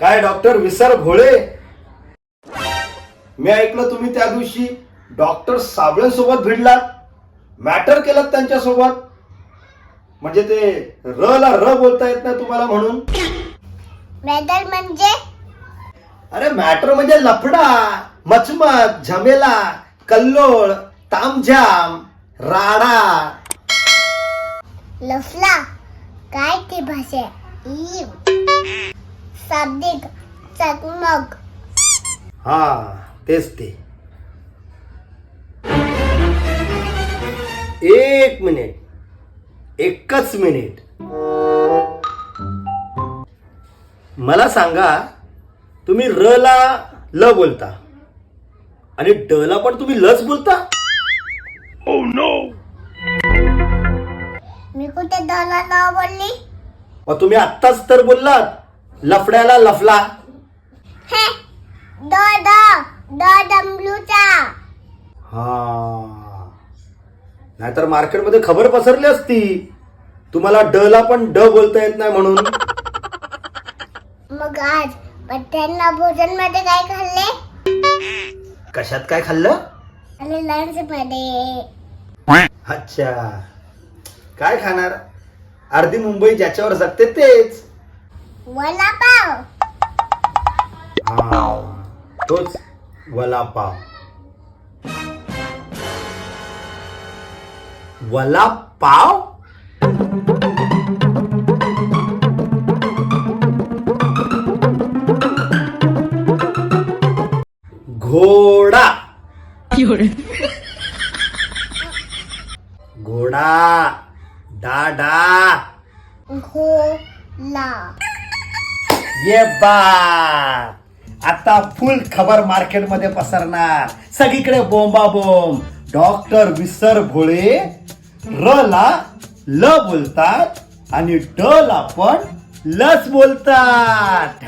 काय डॉक्टर विसर भोळे? मी ऐकलं तुम्ही त्या दिवशी डॉक्टर साबळेसोबत भिडलात. मॅटर केलं त्यांच्यासोबत. म्हणजे ते र ला र बोलता येत नाही तुम्हाला म्हणून? वेदर म्हणजे? अरे मॅटर म्हणजे लफडा मचमच झमेला कल्लोळ तामझाम राडा. लफला काय ती भाषा? शाब्दिक चकमक. हा तेच ते. एक मिनिट. एकच मिनिट. मला सांगा तुम्ही र ला ल बोलता. आणि ड ला पण तुम्ही लच बोलता? मी कुठे दोला न बोलली? मग तुम्ही आत्ताच तर बोललात. लफड्याला लफला. हे द द हा. नाहीतर मार्केटमध्ये खबर पसरली असती. तुम्हाला ड ला पण ड बोलता येत नाही म्हणून. मग आज पट्ट्यांना भोजनमध्ये काय खाल्ले? कशात काय खाल्लं? आणि लंच मध्ये अच्छा. काय खाणार? अर्धी मुंबई ज्याच्यावर जगते तेच. वडापाव. हा तोच वलापाव वलापाव घोडा. घोडा. डाडा घोला. ये बा आता फुल खबर मार्केटमध्ये पसरणार. सगळीकडे बोंबा बोंब डॉक्टर विसर भोळे. र ला ल बोलतात आणि ड ला पण लस बोलतात.